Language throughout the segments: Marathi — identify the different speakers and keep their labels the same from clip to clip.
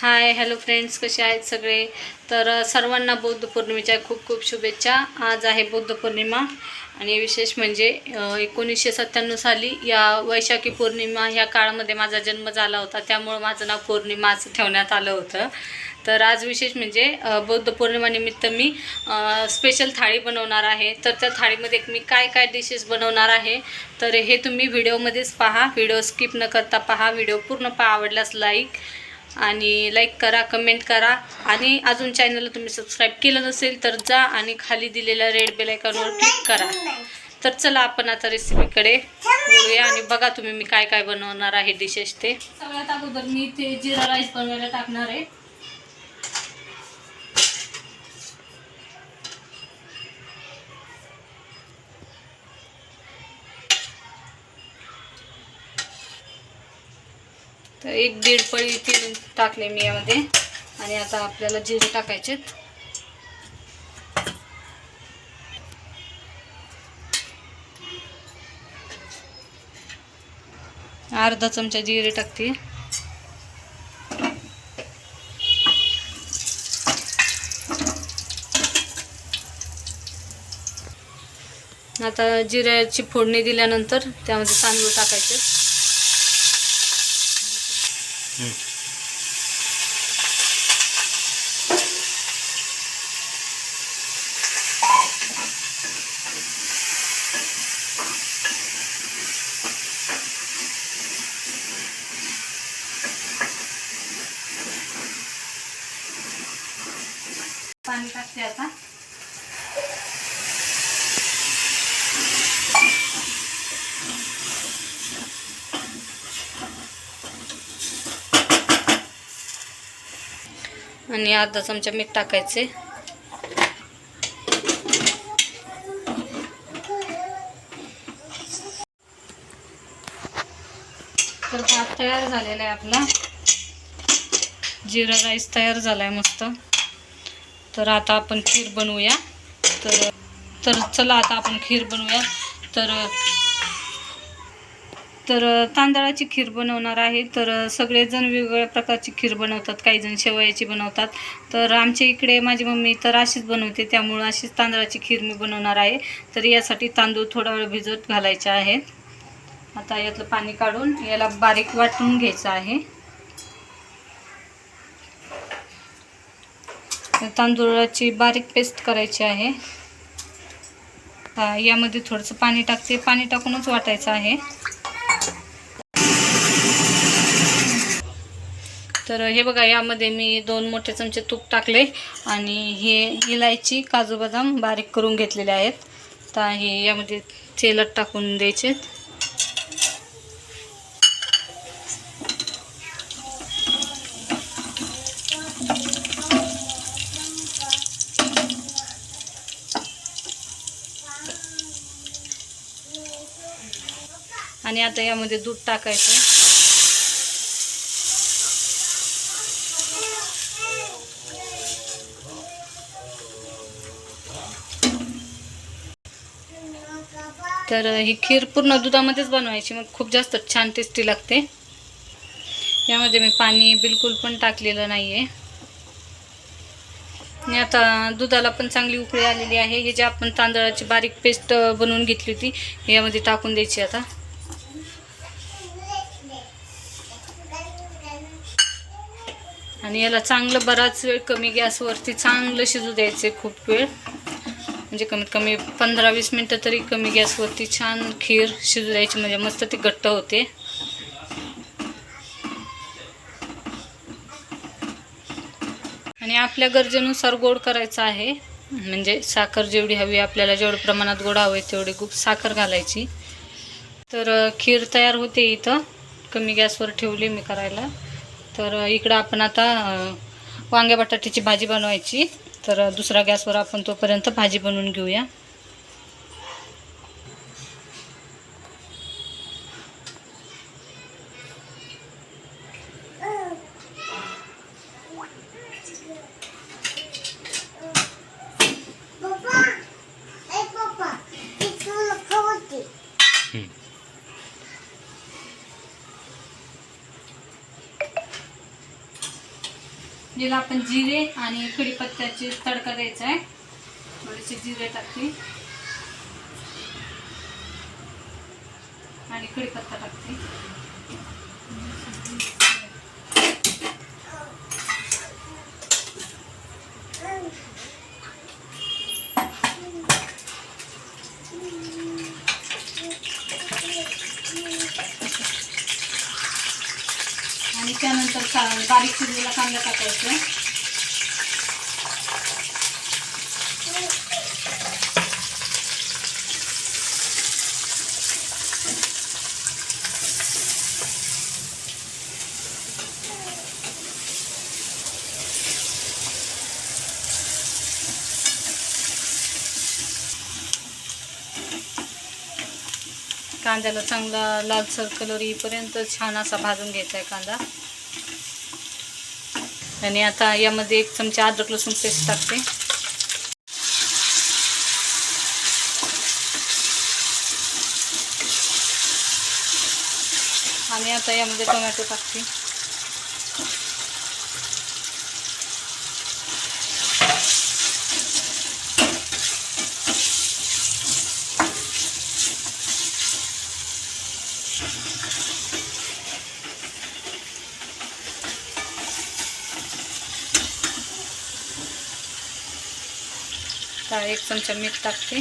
Speaker 1: हाय हॅलो फ्रेंड्स कसे आहेत सगळे? तर सर्वांना बौद्ध पौर्णिमेच्या खूप खूप शुभेच्छा. आज आहे बौद्ध पौर्णिमा आणि विशेष म्हणजे एकोणीसशे सत्त्याण्णव साली या वैशाखी पौर्णिमा ह्या काळामध्ये माझा जन्म झाला होता. त्यामुळं माझं नाव पौर्णिमा असं ठेवण्यात आलं होतं. तर आज विशेष म्हणजे बौद्ध पौर्णिमानिमित्त मी स्पेशल थाळी बनवणार आहे. तर त्या थाळीमध्ये मी काय काय डिशेस बनवणार आहे? तर हे तुम्ही व्हिडिओमध्येच पहा. व्हिडिओ स्किप न करता पहा. व्हिडिओ पूर्ण पहा. आवडल्यास लाईक आणि लाईक करा कमेंट करा. आणि अजून चॅनलला तुम्ही सबस्क्राईब केलं नसेल तर जा आणि खाली दिलेल्या रेड बेल आयकॉनवर क्लिक करा. तर चला आपण आता रेसिपीकडे बोलूया आणि बघा तुम्ही मी काय काय बनवणार आहे डिशेस ते. सगळ्यात अगोदर मी ते जिरा राईस बनवायला टाकणार आहे. तर एक दीड पळी तीन टाकले मी यामध्ये. आणि आता आपल्याला जिरे टाकायचेत. अर्धा चमचा जिरे टाकते आता जिऱ्याची फोडणी दिल्यानंतर त्यामध्ये तांदूळ टाकायचे पाणी टाकते आता. आणि अर्धा चमचा मीठ टाकायचे. तर भात तयार झालेला आहे आपला. जिरा राईस तयार झाला आहे मस्त. तर आता आपण खीर बनवूया. तर तर चला आता आपण खीर बनवूया. तर तर तांदळाची खीर बनवणार आहे. तर सगळेजण वेगवेगळ्या प्रकारची खीर बनवतात. काही जण शेवयाची बनवतात. तर आमच्या इकडे माझी मम्मी तर अशीच बनवते. त्यामुळं अशीच तांदळाची खीर मी बनवणार आहे. तर यासाठी तांदूळ थोडा वेळ भिजत घालायचे आहेत. आता यातलं पाणी काढून याला बारीक वाटून घ्यायचं आहे. तांदूळाची बारीक पेस्ट करायची आहे. यामध्ये थोडंसं पाणी टाकते. पाणी टाकूनच वाटायचं आहे. तर हे बघा यामध्ये मी दोन मोठे चमचे तूप टाकले आणि हे इलायची काजू बदाम बारीक करून घेतलेले आहेत. तर हे यामध्ये तेलत टाकून द्यायचे. आणि आता यामध्ये दूध टाकायचं. तर ही खीर पूर्ण दुधामध्येच बनवायची. मग खूप जास्त छान टेस्टी लागते. यामध्ये मी पाणी बिलकुल पण टाकलेलं नाही आहे आणि आता दुधाला पण चांगली उकळी आलेली आहे. हे जे आपण तांदळाची बारीक पेस्ट बनवून घेतली होती यामध्ये टाकून द्यायची आता. आणि याला चांगलं बराच वेळ कमी गॅसवरती चांगलं शिजू द्यायचे खूप वेळ. म्हणजे कमीत कमी पंधरा वीस मिनटं तरी कमी गॅसवरती छान खीर शिजू द्यायची म्हणजे मस्त ती घट्ट होते. आणि आपल्या गरजेनुसार गोड करायचा आहे. म्हणजे साखर जेवढी हवी आपल्याला जेवढ्या प्रमाणात गोड हवं आहे तेवढी खूप साखर घालायची. तर खीर तयार होते इथं. कमी गॅसवर ठेवली मी करायला. तर इकडं आपण आता वांग्या बटाट्याची भाजी बनवायची. तर दुसऱ्या गॅसवर आपण तोपर्यंत भाजी बनवून घेऊया. जिरे आणि कढीपत्त्याची तडका द्यायचा आहे. थोडेसे जिरे टाकते. आणि कढीपत्ता टाकते. आणि त्यानंतर का बारीक शिजलेला कांदा टाकायचा कांद्याला चांगला लालसर कलर येईपर्यंत छान असा भाजून घ्यायचा आहे कांदा. आणि आता यामध्ये एक चमचा अद्रक लसूण पेस्ट टाकते. आणि आता यामध्ये टोमॅटो टाकते. एक चमचा मीठ टाकते.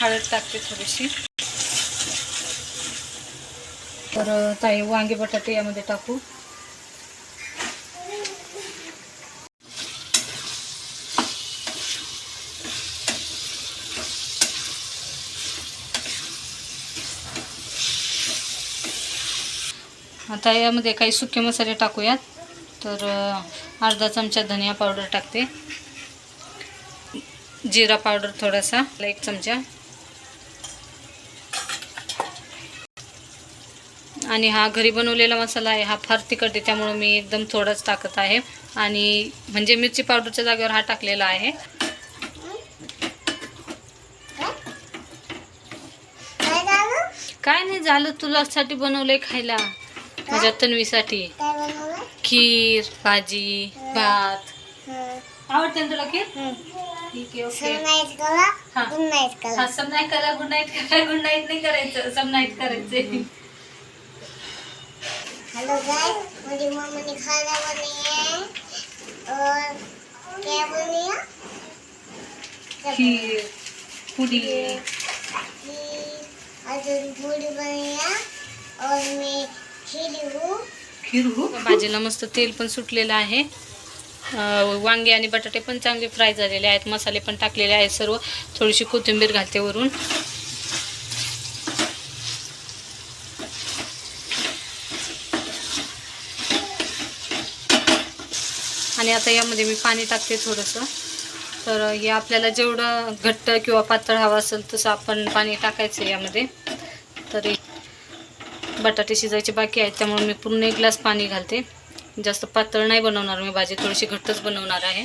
Speaker 1: हळद टाकते थोडीशी. तर ताई वांगे बटाटे यामध्ये टाकू. आता यामध्ये काही सुके मसाले टाकूयात. तर अर्धा चमचा धनिया पावडर टाकते. जिरा पावडर थोडासा एक चमचा. आणि हा घरी बनवलेला मसाला आहे हा फार तिखट आहे त्यामुळे मी एकदम थोडाच टाकत आहे. आणि म्हणजे मिरची पावडरच्या जागेवर हा टाकलेला आहे.
Speaker 2: काय
Speaker 1: नाही झालं तुलासाठी बनवलंय खायला. माझ्या तन्वीसाठी. खीर भाजी भात. आवडते ना तुला खीर? ठीक आहे ओके.
Speaker 2: नाहीत करा
Speaker 1: हा.
Speaker 2: गुड नाईट करा.
Speaker 1: हा सब नाईट करा गुड नाईट करा गुड नाईट नाही करायचं सब नाईट करायचं.
Speaker 2: हेलो गाइस मेरी मम्मी ने खाना बनाया है और क्या बनाया
Speaker 1: खीर पुडी
Speaker 2: खीर अजून पूरी बनाया और मैं खीर हूँ.
Speaker 1: खीर हो? भाजीला मस्त तेल पण सुटलेलं आहे. वांगे आणि बटाटे पण चांगले फ्राय झालेले आहेत. मसाले पण टाकलेले आहेत सर्व. थोडीशी कोथिंबीर घालते वरून. आणि आता यामध्ये मी पाणी टाकते थोडंसं. तर हे आपल्याला जेवढं घट्ट किंवा पातळ हवं असेल तसं आपण पाणी टाकायचं यामध्ये. तर बटाटे शिजायचे बाकी आहेत. त्यामुळे मी पूर्ण एक ग्लास पाणी घालते. जास्त पातळ नाही बनवणार मी भाजी थोडीशी घट्टच बनवणार आहे.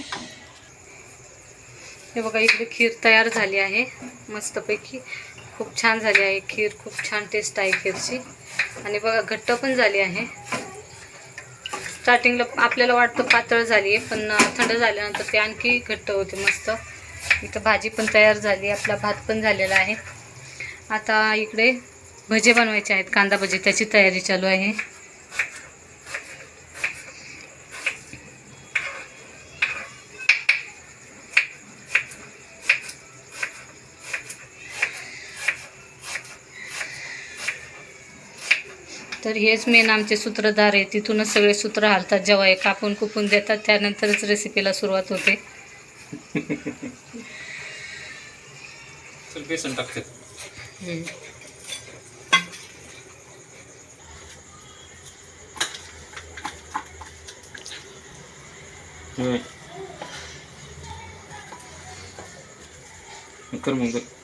Speaker 1: हे बघा इकडे खीर तयार झाली आहे मस्तपैकी. खूप छान झाली आहे खीर खूप छान टेस्ट आहे खीरची. आणि बघा घट्ट पण झाली आहे. स्टार्टिंगला आपल्याला वाटतं पातळ झाली आहे पण थंड झाल्यानंतर ते आणखी घट्ट होते मस्त. इथं भाजी पण तयार झाली आपला भात पण झालेला आहे. आता इकडे भजे बनवायचे आहेत कांदा भजे त्याची तयारी चालू आहे. तर हेच मेन आमचे सूत्रधार आहे. तिथूनच सगळे सूत्र हालतात. जेव्हा हे कापून कुपून देतात त्यानंतरच रेसिपीला सुरुवात होते.
Speaker 3: चल बेसन टाकते. कर मग. कर.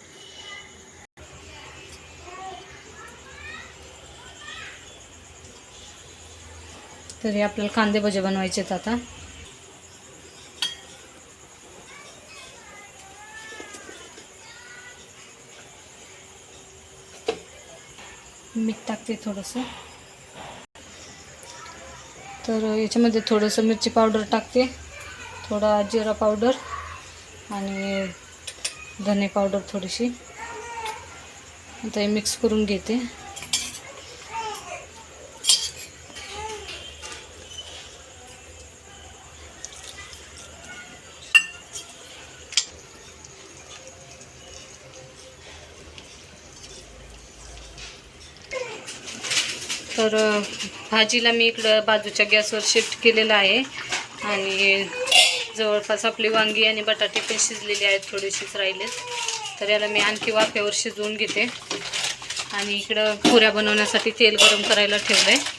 Speaker 1: तरी आपल्याला कांदे भजे बनवायचे आहेत आता. मीठ टाकते थोडंसं. तर याच्यामध्ये थोडंसं मिरची पावडर टाकते. थोडा जिरा पावडर आणि धने पावडर थोडीशी. आता हे मिक्स करून घेते. तर भाजीला मी इकडं बाजूच्या गॅसवर शिफ्ट केलेलं आहे. आणि जवळपास आपली वांगी आणि बटाटे पण शिजलेले आहेत थोडेसेच राहिलेत. तर याला मी आणखी वाफेवर शिजवून घेते. आणि इकडं पुऱ्या बनवण्यासाठी तेल गरम करायला ठेवलं आहे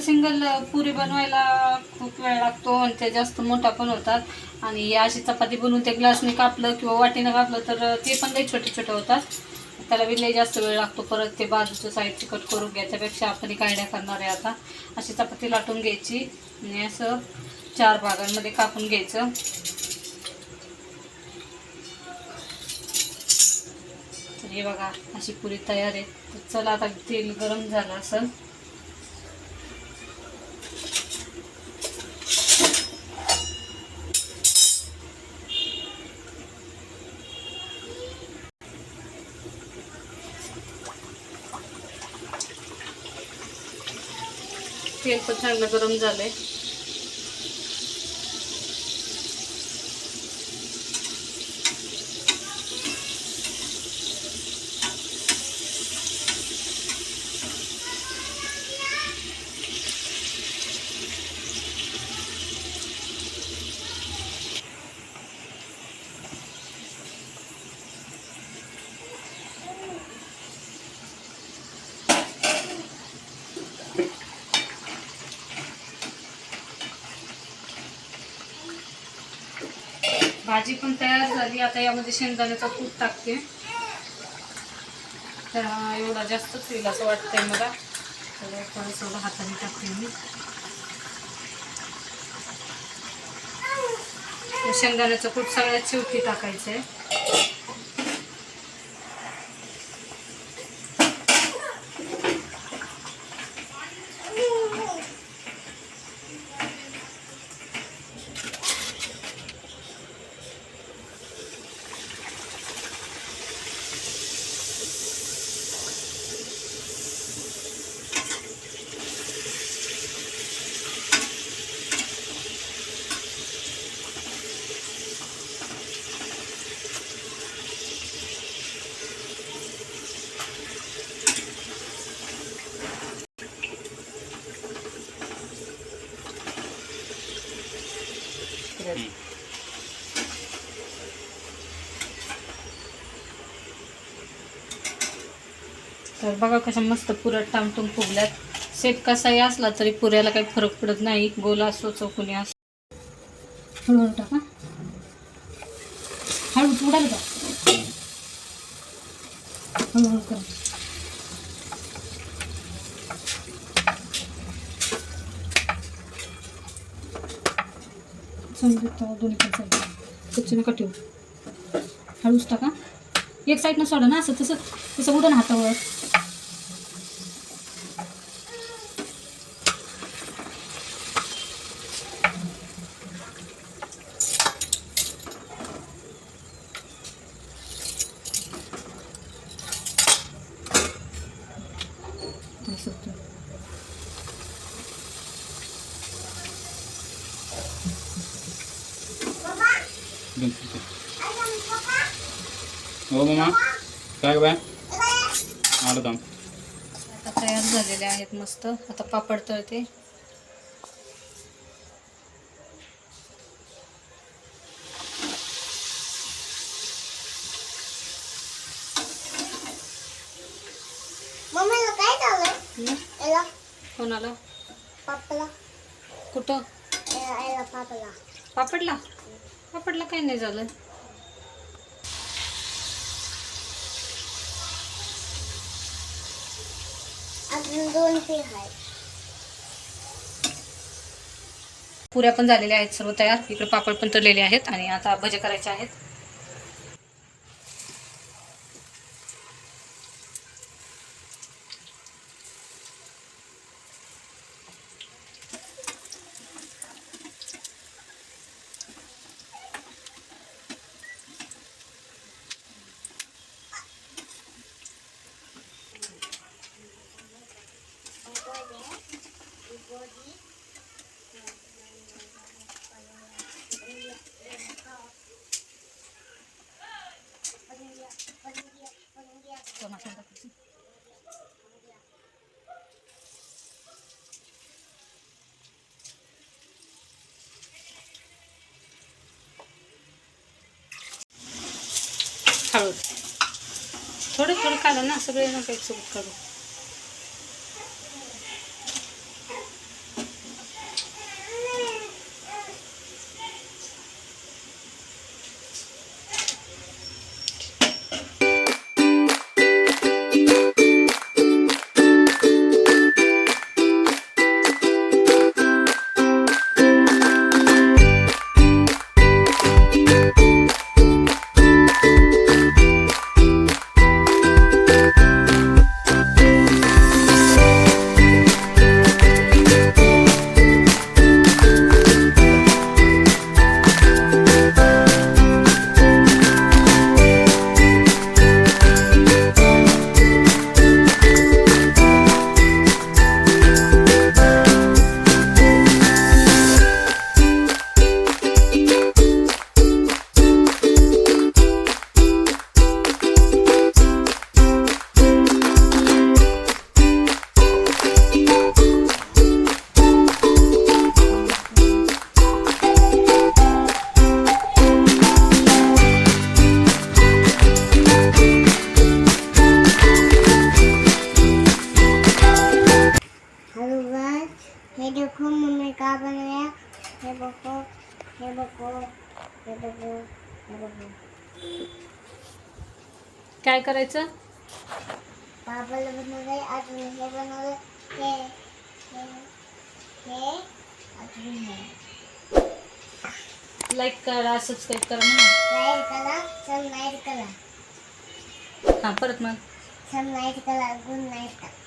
Speaker 1: सिंगल सिंगल पुरी बनवायला खूप वेळ लागतो आणि ते जास्त मोठा पण होतात. आणि या अशी चपाती बनवून ते ग्लासने कापलं किंवा वाटीनं कापलं तर ते पण लई छोटे छोटे होतात. त्याला बी लई जास्त वेळ लागतो. परत ते बाजूचं साईड कट करून घ्यायच्यापेक्षा आपण एक करणार आहे आता. अशी चपाती लाटून घ्यायची आणि असं चार भागांमध्ये कापून घ्यायचं. हे बघा अशी पुरी तयार आहे. तर चला आता तेल गरम झालं असं. तेल पण चांगलं गरम झालं आहे भाजी पण तयार झाली. आता यामध्ये शेंगदाण्याचा कूट टाकते. तर एवढा जास्तच होईल असं वाटतंय मला. तर थोडंसं एवढं हाताने टाकते मी. शेंगदाण्याचं कूट सगळ्यात शेवटी टाकायचं आहे तर बघा कशा मस्त पुऱ्या टामटून फुगल्यात. सेट कसाही असला तरी पुऱ्याला काही फरक पडत नाही. गोल असो चौकोनी असो. हळूहळू टाका. हळू उडाल का हळूहळू कर. समजून दोन्ही पण कच्ची नका ठेवू. हळूच टाका. एक साईडनं सोडा ना असं तसं तसं उडा हातावर असं ते.
Speaker 3: दोन तीन. हो मामा काय बाय आलं थांब
Speaker 1: आता तयार झालेले आहेत मस्त. आता पापड तळते.
Speaker 2: मम्मीला काय झालं? पापला.
Speaker 1: कुठं?
Speaker 2: पापला.
Speaker 1: पापडला? पापडला काही नाही झालं.
Speaker 2: अजून दोन
Speaker 1: पुऱ्या पण झालेल्या आहेत सर्व तयार. इकडे पापड पण तळलेले आहेत आणि आता भजे करायचे आहेत. हळद. थोडं थोडं काढा ना सगळे नका एक सोबत काढू
Speaker 2: काय
Speaker 1: करायचं?
Speaker 2: अजून हे बनवले हे हे हे अजून हे.
Speaker 1: लाईक करा सबस्क्राईब करा म्हणा
Speaker 2: करा सन करा.
Speaker 1: हां परत मग.
Speaker 2: सन नाईट करा गुड नाईट करा